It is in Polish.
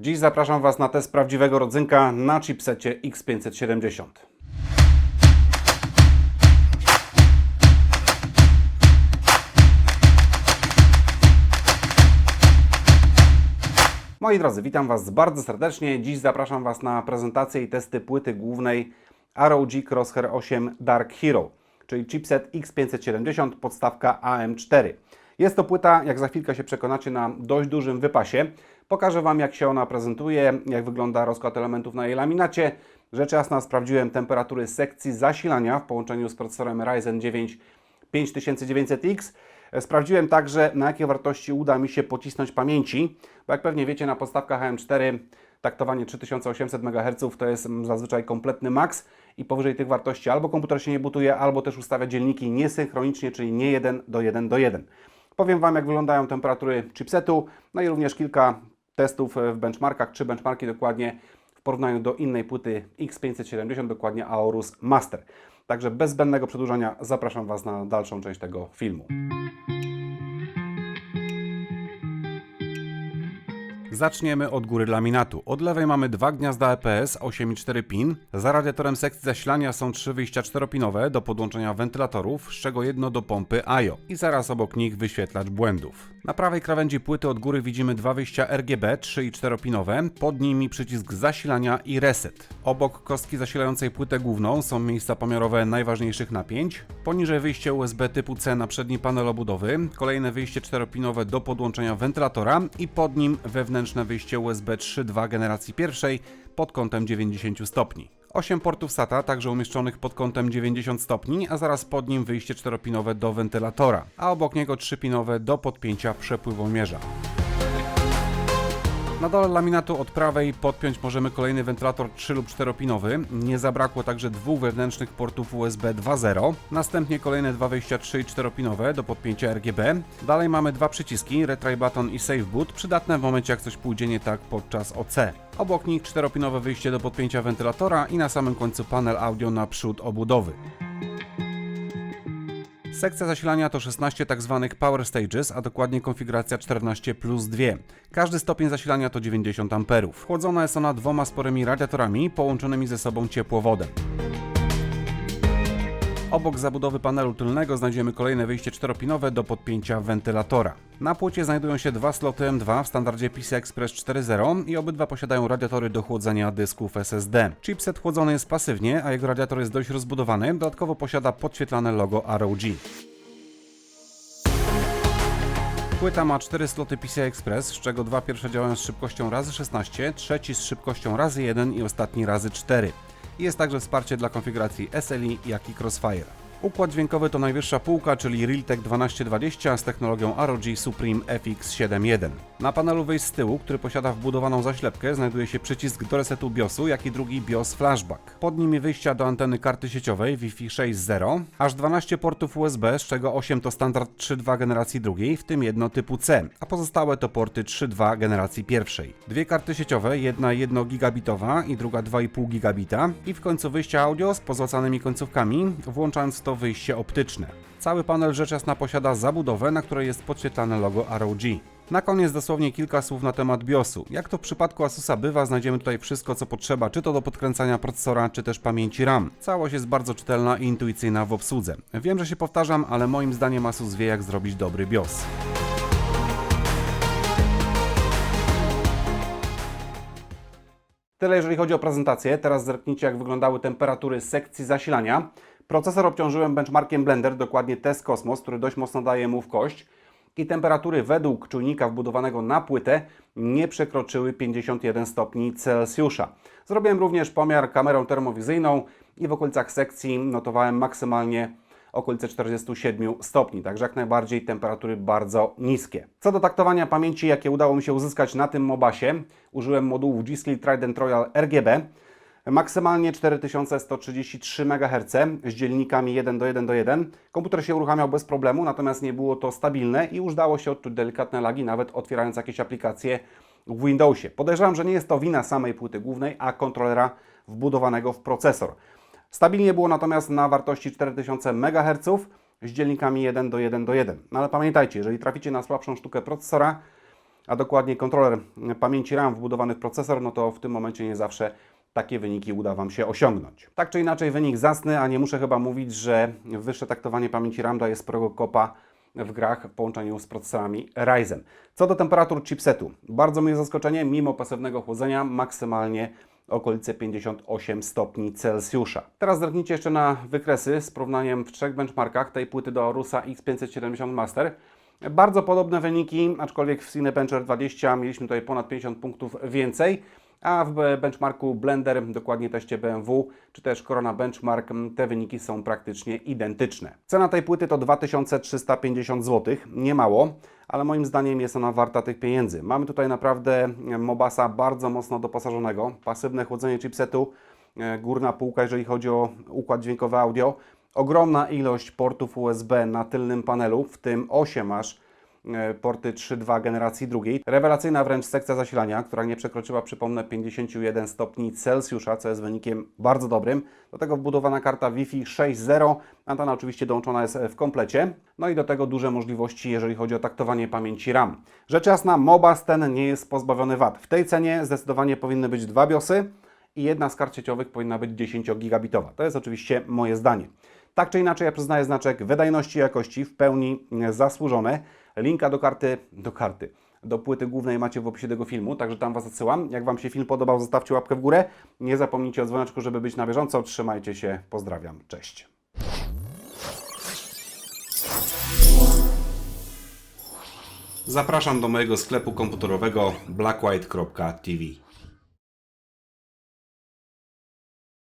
Dziś zapraszam Was na test prawdziwego rodzynka na chipsecie X570. Moi drodzy, witam Was bardzo serdecznie. Dziś zapraszam Was na prezentację i testy płyty głównej ROG Crosshair 8 Dark Hero, czyli chipset X570, podstawka AM4. Jest to płyta, jak za chwilkę się przekonacie, na dość dużym wypasie. Pokażę Wam, jak się ona prezentuje, jak wygląda rozkład elementów na jej laminacie. Rzecz jasna, sprawdziłem temperatury sekcji zasilania w połączeniu z procesorem Ryzen 9 5900X. Sprawdziłem także, na jakie wartości uda mi się pocisnąć pamięci, bo jak pewnie wiecie, na podstawkach AM4 taktowanie 3800 MHz to jest zazwyczaj kompletny maks i powyżej tych wartości albo komputer się nie butuje, albo też ustawia dzielniki niesynchronicznie, czyli nie 1 do 1 do 1. Powiem Wam, jak wyglądają temperatury chipsetu, no i również kilka testów w benchmarkach, trzy benchmarki dokładnie w porównaniu do innej płyty X570, dokładnie Aorus Master. Także bez zbędnego przedłużania zapraszam Was na dalszą część tego filmu. Zaczniemy od góry laminatu. Od lewej mamy dwa gniazda EPS 8,4 pin. Za radiatorem sekcji zasilania są trzy wyjścia czteropinowe do podłączenia wentylatorów, z czego jedno do pompy IO i zaraz obok nich wyświetlacz błędów. Na prawej krawędzi płyty od góry widzimy dwa wyjścia RGB 3 i 4-pinowe, pod nimi przycisk zasilania i reset. Obok kostki zasilającej płytę główną są miejsca pomiarowe najważniejszych napięć. Poniżej wyjście USB typu C na przedni panel obudowy, kolejne wyjście 4-pinowe do podłączenia wentylatora i pod nim wewnętrzne wyjście USB 3.2 generacji pierwszej pod kątem 90 stopni. 8 portów SATA, także umieszczonych pod kątem 90 stopni, a zaraz pod nim wyjście 4-pinowe do wentylatora, a obok niego 3-pinowe do podpięcia przepływomierza. Na dole laminatu od prawej podpiąć możemy kolejny wentylator 3 lub 4-pinowy. Nie zabrakło także dwóch wewnętrznych portów USB 2.0. Następnie kolejne dwa wyjścia 3 i 4-pinowe do podpięcia RGB. Dalej mamy dwa przyciski, Retry Button i Save Boot, przydatne w momencie jak coś pójdzie nie tak podczas OC. Obok nich 4-pinowe wyjście do podpięcia wentylatora i na samym końcu panel audio na przód obudowy. Sekcja zasilania to 16 tzw. power stages, a dokładnie konfiguracja 14 plus 2. Każdy stopień zasilania to 90 A. Chłodzona jest ona dwoma sporymi radiatorami połączonymi ze sobą ciepłowodem. Obok zabudowy panelu tylnego znajdziemy kolejne wyjście czteropinowe do podpięcia wentylatora. Na płycie znajdują się dwa sloty M2 w standardzie PCI Express 4.0 i obydwa posiadają radiatory do chłodzenia dysków SSD. Chipset chłodzony jest pasywnie, a jego radiator jest dość rozbudowany, dodatkowo posiada podświetlane logo ROG. Płyta ma 4 sloty PCI Express, z czego dwa pierwsze działają z szybkością razy 16, trzeci z szybkością razy 1 i ostatni razy 4. Jest także wsparcie dla konfiguracji SLI, jak i Crossfire. Układ dźwiękowy to najwyższa półka, czyli Realtek 1220 z technologią ROG Supreme FX71. Na panelu wyjść z tyłu, który posiada wbudowaną zaślepkę, znajduje się przycisk do resetu BIOSu, jak i drugi BIOS Flashback. Pod nimi wyjścia do anteny karty sieciowej Wi-Fi 6.0, aż 12 portów USB, z czego 8 to standard 3.2 generacji drugiej, w tym jedno typu C, a pozostałe to porty 3.2 generacji pierwszej. Dwie karty sieciowe, jedna 1 gigabitowa i druga 2,5 gigabita i w końcu wyjścia audio z pozłacanymi końcówkami, włączając to wyjście optyczne. Cały panel rzecz jasna posiada zabudowę, na której jest podświetlane logo ROG. Na koniec dosłownie kilka słów na temat BIOSu. Jak to w przypadku Asusa bywa, znajdziemy tutaj wszystko co potrzeba, czy to do podkręcania procesora, czy też pamięci RAM. Całość jest bardzo czytelna i intuicyjna w obsłudze. Wiem, że się powtarzam, ale moim zdaniem Asus wie jak zrobić dobry BIOS. Tyle jeżeli chodzi o prezentację. Teraz zerknijcie jak wyglądały temperatury sekcji zasilania. Procesor obciążyłem benchmarkiem Blender, dokładnie Test Cosmos, który dość mocno daje mu w kość. I temperatury według czujnika wbudowanego na płytę nie przekroczyły 51 stopni Celsjusza. Zrobiłem również pomiar kamerą termowizyjną i w okolicach sekcji notowałem maksymalnie okolice 47 stopni, także jak najbardziej temperatury bardzo niskie. Co do taktowania pamięci, jakie udało mi się uzyskać na tym Mobasie, użyłem modułów G-Skill Trident Royal RGB, maksymalnie 4133 MHz z dzielnikami 1 do 1 do 1. Komputer się uruchamiał bez problemu, natomiast nie było to stabilne i już dało się odczuć delikatne lagi, nawet otwierając jakieś aplikacje w Windowsie. Podejrzewam, że nie jest to wina samej płyty głównej, a kontrolera wbudowanego w procesor. Stabilnie było natomiast na wartości 4000 MHz z dzielnikami 1 do 1 do 1. No ale pamiętajcie, jeżeli traficie na słabszą sztukę procesora, a dokładnie kontroler pamięci RAM wbudowany w procesor, no to w tym momencie nie zawsze takie wyniki uda Wam się osiągnąć. Tak czy inaczej wynik zasny, a nie muszę chyba mówić, że wyższe taktowanie pamięci RAM daje sporego kopa w grach w połączeniu z procesorami Ryzen. Co do temperatur chipsetu, bardzo mnie zaskoczenie, mimo pasywnego chłodzenia maksymalnie okolice 58 stopni Celsjusza. Teraz zerknijcie jeszcze na wykresy z porównaniem w trzech benchmarkach tej płyty do Arusa X570 Master. Bardzo podobne wyniki, aczkolwiek w Cinebencher 20 mieliśmy tutaj ponad 50 punktów więcej, a w benchmarku Blender, dokładnie teście BMW, czy też Corona Benchmark, te wyniki są praktycznie identyczne. Cena tej płyty to 2350 zł, nie mało, ale moim zdaniem jest ona warta tych pieniędzy. Mamy tutaj naprawdę Mobasa bardzo mocno doposażonego, pasywne chłodzenie chipsetu, e, górna półka, jeżeli chodzi o układ dźwiękowy audio, ogromna ilość portów USB na tylnym panelu, w tym 8 aż e, porty 3.2 generacji drugiej. Rewelacyjna wręcz sekcja zasilania, która nie przekroczyła, przypomnę, 51 stopni Celsjusza, co jest wynikiem bardzo dobrym. Do tego wbudowana karta Wi-Fi 6.0, antena oczywiście dołączona jest w komplecie. No i do tego duże możliwości, jeżeli chodzi o taktowanie pamięci RAM. Rzecz jasna, Mobas ten nie jest pozbawiony wad. W tej cenie zdecydowanie powinny być dwa BIOSy i jedna z kart sieciowych powinna być 10 gigabitowa. To jest oczywiście moje zdanie. Tak czy inaczej, ja przyznaję znaczek wydajności i jakości w pełni zasłużony. Linka do karty, do karty, do płyty głównej macie w opisie tego filmu, także tam Was odsyłam. Jak Wam się film podobał, zostawcie łapkę w górę. Nie zapomnijcie o dzwoneczku, żeby być na bieżąco. Trzymajcie się, pozdrawiam, cześć. Zapraszam do mojego sklepu komputerowego blackwhite.tv.